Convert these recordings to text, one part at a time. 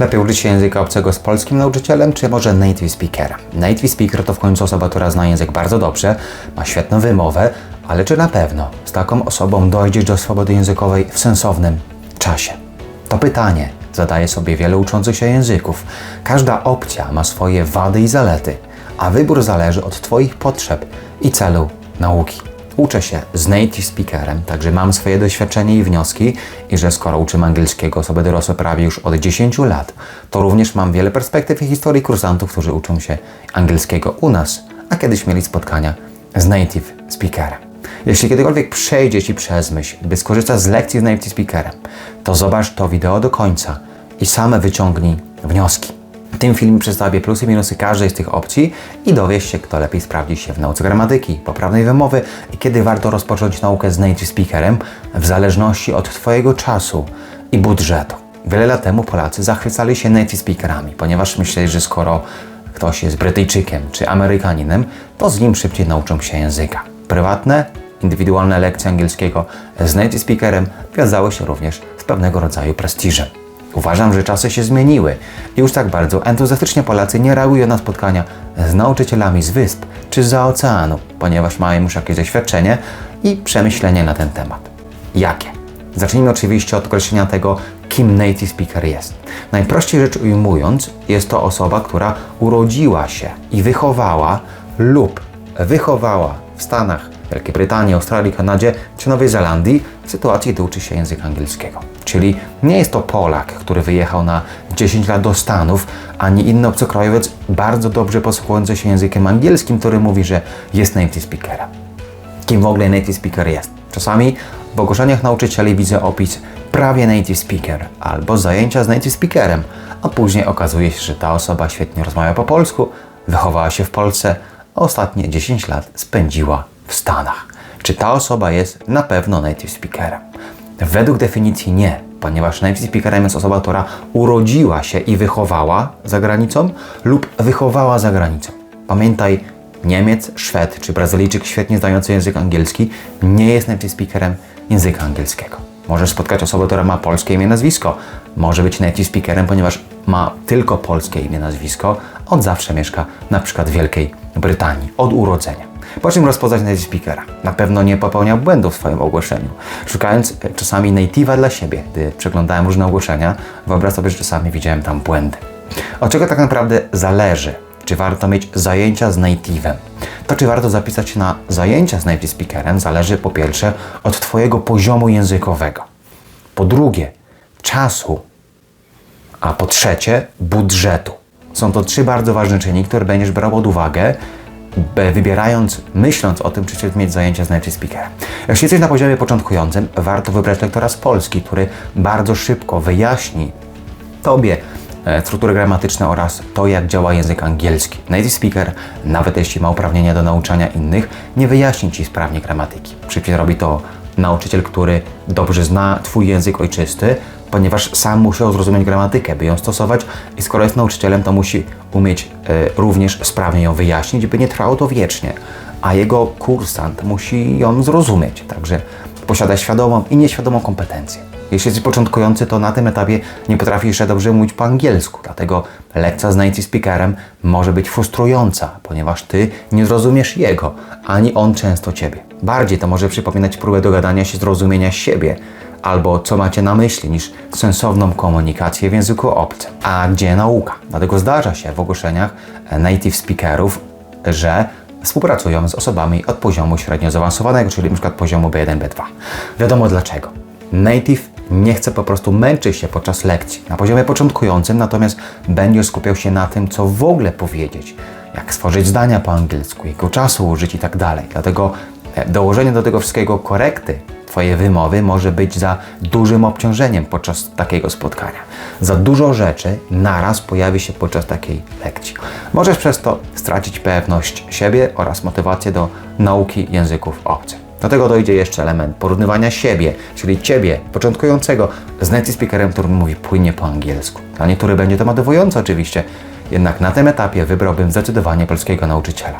Lepiej uczyć się języka obcego z polskim nauczycielem, czy może native speakerem? Native speaker to w końcu osoba, która zna język bardzo dobrze, ma świetną wymowę, ale czy na pewno z taką osobą dojdziesz do swobody językowej w sensownym czasie? To pytanie zadaje sobie wiele uczących się języków. Każda opcja ma swoje wady i zalety, a wybór zależy od Twoich potrzeb i celu nauki. Uczę się z native speakerem, także mam swoje doświadczenie i wnioski i że skoro uczę angielskiego osoby dorosłe prawie już od 10 lat, to również mam wiele perspektyw i historii kursantów, którzy uczą się angielskiego u nas, a kiedyś mieli spotkania z native speakerem. Jeśli kiedykolwiek przejdzie Ci przez myśl, by skorzystać z lekcji z native speakerem, to zobacz to wideo do końca i same wyciągnij wnioski. W tym filmie przedstawię plusy i minusy każdej z tych opcji i dowiesz się, kto lepiej sprawdzi się w nauce gramatyki, poprawnej wymowy i kiedy warto rozpocząć naukę z native speakerem w zależności od Twojego czasu i budżetu. Wiele lat temu Polacy zachwycali się native speakerami, ponieważ myśleli, że skoro ktoś jest Brytyjczykiem czy Amerykaninem, to z nim szybciej nauczą się języka. Prywatne, indywidualne lekcje angielskiego z native speakerem wiązały się również z pewnego rodzaju prestiżem. Uważam, że czasy się zmieniły i już tak bardzo entuzjastycznie Polacy nie reagują na spotkania z nauczycielami z wysp czy z oceanu, ponieważ mają już jakieś doświadczenie i przemyślenie na ten temat. Jakie? Zacznijmy oczywiście od określenia tego, kim native speaker jest. Najprościej rzecz ujmując, jest to osoba, która urodziła się i wychowała lub wychowała w Stanach, Wielkiej Brytanii, Australii, Kanadzie czy Nowej Zelandii w sytuacji, gdy uczy się języka angielskiego. Czyli nie jest to Polak, który wyjechał na 10 lat do Stanów, ani inny obcokrajowiec bardzo dobrze posługujący się językiem angielskim, który mówi, że jest native speakerem. Kim w ogóle native speaker jest? Czasami w ogłoszeniach nauczycieli widzę opis prawie native speaker albo zajęcia z native speakerem, a później okazuje się, że ta osoba świetnie rozmawia po polsku, wychowała się w Polsce, a ostatnie 10 lat spędziła Stanach. Czy ta osoba jest na pewno native speakerem? Według definicji nie, ponieważ native speakerem jest osoba, która urodziła się i wychowała za granicą lub wychowała za granicą. Pamiętaj, Niemiec, Szwed czy Brazylijczyk świetnie znający język angielski nie jest native speakerem języka angielskiego. Możesz spotkać osobę, która ma polskie imię, nazwisko. Może być native speakerem, ponieważ ma tylko polskie imię, nazwisko. Od zawsze mieszka na przykład w Wielkiej Brytanii, od urodzenia. Po czym rozpoznać native speakera? Na pewno nie popełniał błędów w swoim ogłoszeniu. Szukając e, czasami native'a dla siebie, gdy przeglądałem różne ogłoszenia, wyobraź sobie, że czasami widziałem tam błędy. Od czego tak naprawdę zależy? Czy warto mieć zajęcia z native'em? To, czy warto zapisać się na zajęcia z native speakerem, zależy po pierwsze od Twojego poziomu językowego. Po drugie, czasu. A po trzecie, budżetu. Są to trzy bardzo ważne czynniki, które będziesz brał pod uwagę, wybierając, myśląc o tym, czy chcesz mieć zajęcia z native speakerem. Jeśli jesteś na poziomie początkującym, warto wybrać lektora z Polski, który bardzo szybko wyjaśni Tobie e, struktury gramatyczne oraz to, jak działa język angielski. Native speaker, nawet jeśli ma uprawnienia do nauczania innych, nie wyjaśni Ci sprawnie gramatyki. Szybciej robi to nauczyciel, który dobrze zna Twój język ojczysty, ponieważ sam musiał zrozumieć gramatykę, by ją stosować i skoro jest nauczycielem, to musi umieć e, również sprawnie ją wyjaśnić, by nie trwało to wiecznie, a jego kursant musi ją zrozumieć. Także posiada świadomą i nieświadomą kompetencję. Jeśli jesteś początkujący, to na tym etapie nie potrafisz jeszcze dobrze mówić po angielsku, dlatego lekcja z native speakerem może być frustrująca, ponieważ ty nie zrozumiesz jego, ani on często ciebie. Bardziej to może przypominać próbę dogadania się, zrozumienia siebie, albo co macie na myśli, niż sensowną komunikację w języku obcym. A gdzie nauka? Dlatego zdarza się w ogłoszeniach e, native speakerów, że współpracują z osobami od poziomu średnio zaawansowanego, czyli np. poziomu B1, B2. Wiadomo dlaczego. Native nie chce po prostu męczyć się podczas lekcji. Na poziomie początkującym natomiast będzie skupiał się na tym, co w ogóle powiedzieć, jak stworzyć zdania po angielsku, jego czasu użyć i tak dalej. Dlatego e, dołożenie do tego wszystkiego korekty Twoje wymowy może być za dużym obciążeniem podczas takiego spotkania. Za dużo rzeczy naraz pojawi się podczas takiej lekcji. Możesz przez to stracić pewność siebie oraz motywację do nauki języków obcych. Do tego dojdzie jeszcze element porównywania siebie, czyli ciebie, początkującego, z native speakerem, który mówi płynnie po angielsku. Dla niektórych będzie to motywujące oczywiście, jednak na tym etapie wybrałbym zdecydowanie polskiego nauczyciela.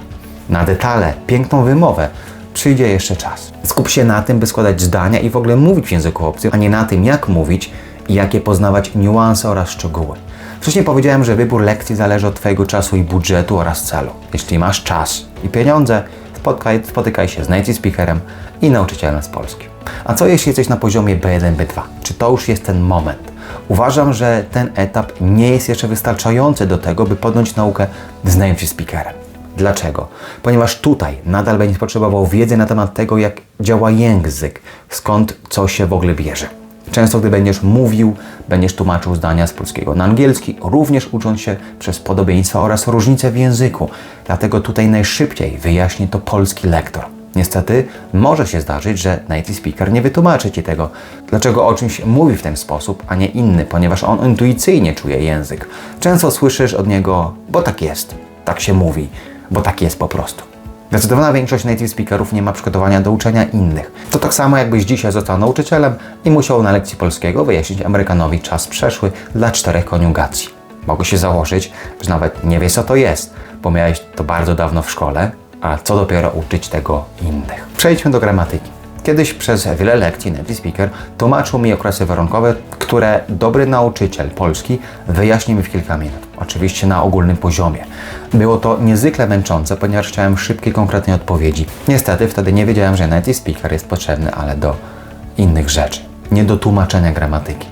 Na detale, piękną wymowę przyjdzie jeszcze czas. Skup się na tym, by składać zdania i w ogóle mówić w języku obcym, a nie na tym, jak mówić i jakie poznawać niuanse oraz szczegóły. Wcześniej powiedziałem, że wybór lekcji zależy od Twojego czasu i budżetu oraz celu. Jeśli masz czas i pieniądze, spotkaj, spotykaj się z native speakerem i nauczycielem z Polski. A co jeśli jesteś na poziomie B1, B2? Czy to już jest ten moment? Uważam, że ten etap nie jest jeszcze wystarczający do tego, by podjąć naukę z native speakerem. Dlaczego? Ponieważ tutaj nadal będziesz potrzebował wiedzy na temat tego, jak działa język, skąd co się w ogóle bierze. Często, gdy będziesz mówił, będziesz tłumaczył zdania z polskiego na angielski, również ucząc się przez podobieństwa oraz różnice w języku. Dlatego tutaj najszybciej wyjaśni to polski lektor. Niestety może się zdarzyć, że native speaker nie wytłumaczy Ci tego, dlaczego o czymś mówi w ten sposób, a nie inny, ponieważ on intuicyjnie czuje język. Często słyszysz od niego, bo tak jest, tak się mówi, bo tak jest po prostu. Zdecydowana większość native speakerów nie ma przygotowania do uczenia innych. To tak samo jakbyś dzisiaj został nauczycielem i musiał na lekcji polskiego wyjaśnić Amerykanowi czas przeszły dla czterech koniugacji. Mogę się założyć, że nawet nie wiesz co to jest, bo miałeś to bardzo dawno w szkole, a co dopiero uczyć tego innych. Przejdźmy do gramatyki. Kiedyś przez wiele lekcji native speaker tłumaczył mi okresy warunkowe, które dobry nauczyciel polski wyjaśni mi w kilka minut. Oczywiście na ogólnym poziomie. Było to niezwykle męczące, ponieważ chciałem szybkiej, konkretnej odpowiedzi. Niestety wtedy nie wiedziałem, że native speaker jest potrzebny, ale do innych rzeczy. Nie do tłumaczenia gramatyki.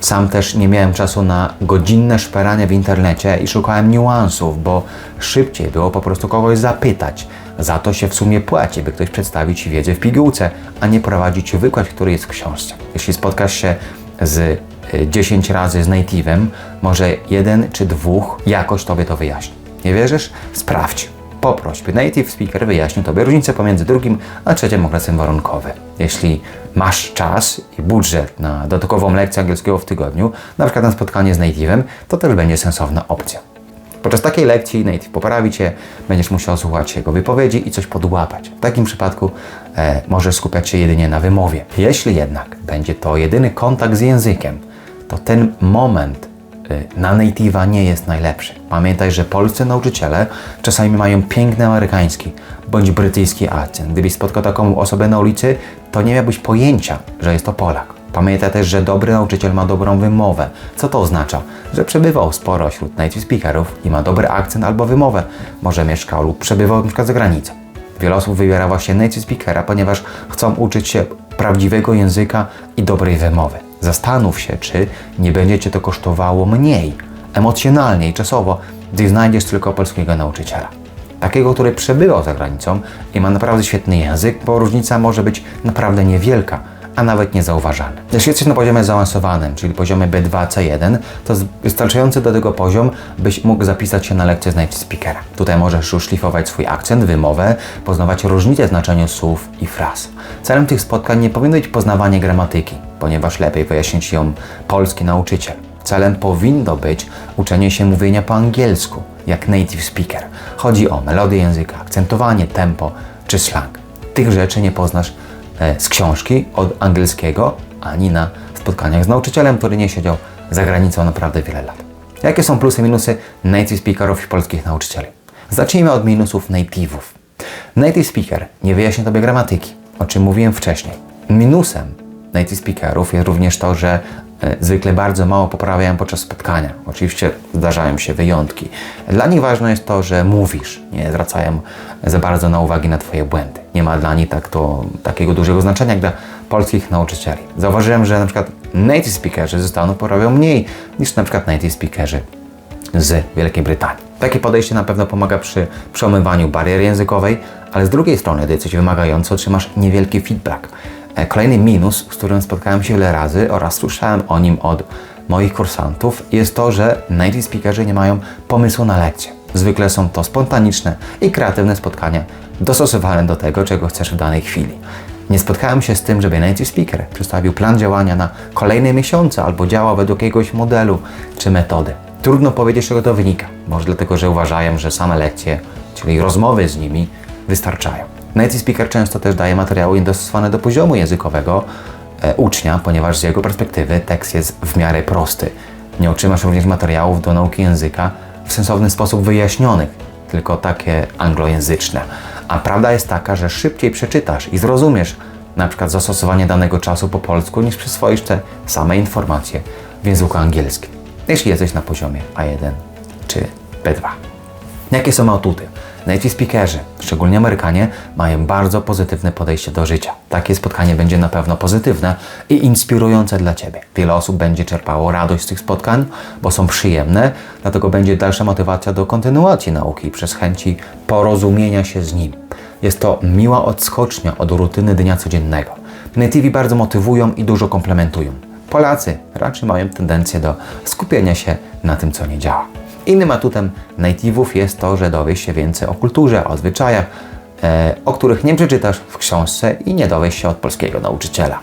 Sam też nie miałem czasu na godzinne szperanie w internecie i szukałem niuansów, bo szybciej było po prostu kogoś zapytać. Za to się w sumie płaci, by ktoś przedstawił Ci wiedzę w pigułce, a nie prowadzić wykład, który jest w książce. Jeśli spotkasz się z 10 razy z native'em, może jeden czy dwóch jakoś Tobie to wyjaśni. Nie wierzysz? Sprawdź. Poproś, by native speaker wyjaśnił Tobie różnicę pomiędzy drugim a trzecim okresem warunkowym. Jeśli masz czas i budżet na dodatkową lekcję angielskiego w tygodniu, na przykład na spotkanie z native'em, to też będzie sensowna opcja. Podczas takiej lekcji native poprawi Cię, będziesz musiał słuchać jego wypowiedzi i coś podłapać. W takim przypadku e, możesz skupiać się jedynie na wymowie. Jeśli jednak będzie to jedyny kontakt z językiem, to ten moment y, na native'a nie jest najlepszy. Pamiętaj, że polscy nauczyciele czasami mają piękny amerykański bądź brytyjski akcent. Gdybyś spotkał taką osobę na ulicy, to nie miałbyś pojęcia, że jest to Polak. Pamiętaj też, że dobry nauczyciel ma dobrą wymowę. Co to oznacza? Że przebywał sporo wśród native speakerów i ma dobry akcent albo wymowę. Może mieszkał lub przebywał np. za granicą. Wiele osób wybiera właśnie native speakera, ponieważ chcą uczyć się prawdziwego języka i dobrej wymowy. Zastanów się, czy nie będzie Cię to kosztowało mniej, emocjonalnie i czasowo, gdy znajdziesz tylko polskiego nauczyciela. Takiego, który przebywał za granicą i ma naprawdę świetny język, bo różnica może być naprawdę niewielka, a nawet niezauważalna. Jeśli jesteś na poziomie zaawansowanym, czyli poziomie B2, C1, to wystarczający do tego poziom, byś mógł zapisać się na lekcję z native speakera. Tutaj możesz już szlifować swój akcent, wymowę, poznawać różnice w znaczeniu słów i fraz. Celem tych spotkań nie powinno być poznawanie gramatyki, ponieważ lepiej wyjaśnić ją polski nauczyciel. Celem powinno być uczenie się mówienia po angielsku, jak native speaker. Chodzi o melodię języka, akcentowanie, tempo czy slang. Tych rzeczy nie poznasz z książki od angielskiego, ani na spotkaniach z nauczycielem, który nie siedział za granicą naprawdę wiele lat. Jakie są plusy i minusy native speakerów i polskich nauczycieli? Zacznijmy od minusów native'ów. Native speaker nie wyjaśnia Tobie gramatyki, o czym mówiłem wcześniej. Minusem native speakerów jest również to, że e, zwykle bardzo mało poprawiają podczas spotkania. Oczywiście zdarzają się wyjątki. Dla nich ważne jest to, że mówisz. Nie zwracają za bardzo na uwagi na Twoje błędy. Nie ma dla nich tak to, takiego dużego znaczenia jak dla polskich nauczycieli. Zauważyłem, że na przykład native speakerzy ze Stanów poprawiają mniej niż na przykład native speakerzy z Wielkiej Brytanii. Takie podejście na pewno pomaga przy przełamywaniu barier językowej, ale z drugiej strony, gdy jesteś wymagający, otrzymasz niewielki feedback. E, Kolejny minus, z którym spotkałem się wiele razy oraz słyszałem o nim od moich kursantów, jest to, że native speakerzy nie mają pomysłu na lekcję. Zwykle są to spontaniczne i kreatywne spotkania dostosowane do tego, czego chcesz w danej chwili. Nie spotkałem się z tym, żeby native speaker przedstawił plan działania na kolejne miesiące albo działał według jakiegoś modelu czy metody. Trudno powiedzieć, z czego to wynika. Może dlatego, że uważają, że same lekcje, czyli rozmowy z nimi, wystarczają. Native speaker często też daje materiały dostosowane do poziomu językowego e, ucznia, ponieważ z jego perspektywy tekst jest w miarę prosty. Nie otrzymasz również materiałów do nauki języka w sensowny sposób wyjaśnionych, tylko takie anglojęzyczne. A prawda jest taka, że szybciej przeczytasz i zrozumiesz na przykład zastosowanie danego czasu po polsku, niż przyswoisz te same informacje w języku angielskim. jeśli jesteś na poziomie A1 czy B2. Jakie są atuty? Native speakerzy, szczególnie Amerykanie, mają bardzo pozytywne podejście do życia. Takie spotkanie będzie na pewno pozytywne i inspirujące dla Ciebie. Wiele osób będzie czerpało radość z tych spotkań, bo są przyjemne, dlatego będzie dalsza motywacja do kontynuacji nauki przez chęci porozumienia się z nim. Jest to miła odskocznia od rutyny dnia codziennego. Nativi bardzo motywują i dużo komplementują. Polacy raczej mają tendencję do skupienia się na tym, co nie działa. Innym atutem native'ów jest to, że dowiesz się więcej o kulturze, o zwyczajach, e, o których nie przeczytasz w książce i nie dowiesz się od polskiego nauczyciela.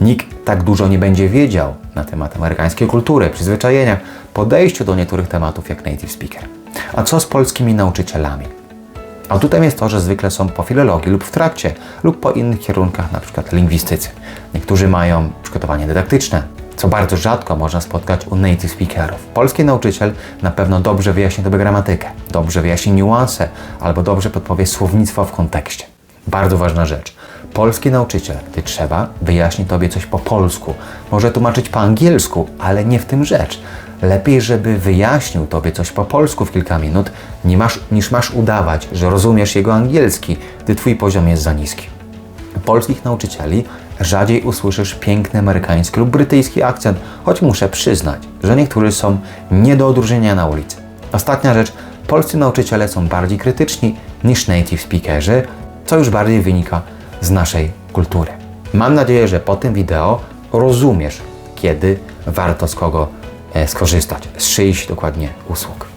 Nikt tak dużo nie będzie wiedział na temat amerykańskiej kultury, przyzwyczajenia, podejściu do niektórych tematów jak native speaker. A co z polskimi nauczycielami? Atutem jest to, że zwykle są po filologii lub w trakcie, lub po innych kierunkach, np. lingwistycy. Niektórzy mają przygotowanie dydaktyczne, co bardzo rzadko można spotkać u native speakerów. Polski nauczyciel na pewno dobrze wyjaśni Tobie gramatykę, dobrze wyjaśni niuanse albo dobrze podpowie słownictwo w kontekście. Bardzo ważna rzecz. Polski nauczyciel, gdy trzeba, wyjaśni Tobie coś po polsku. Może tłumaczyć po angielsku, ale nie w tym rzecz. Lepiej, żeby wyjaśnił Tobie coś po polsku w kilka minut, masz, niż masz udawać, że rozumiesz jego angielski, gdy Twój poziom jest za niski. Polskich nauczycieli rzadziej usłyszysz piękny amerykański lub brytyjski akcent, choć muszę przyznać, że niektórzy są nie do odróżnienia na ulicy. Ostatnia rzecz, polscy nauczyciele są bardziej krytyczni niż native speakerzy, co już bardziej wynika z naszej kultury. Mam nadzieję, że po tym wideo rozumiesz, kiedy warto z kogo e, skorzystać, z czyichś dokładnie usług.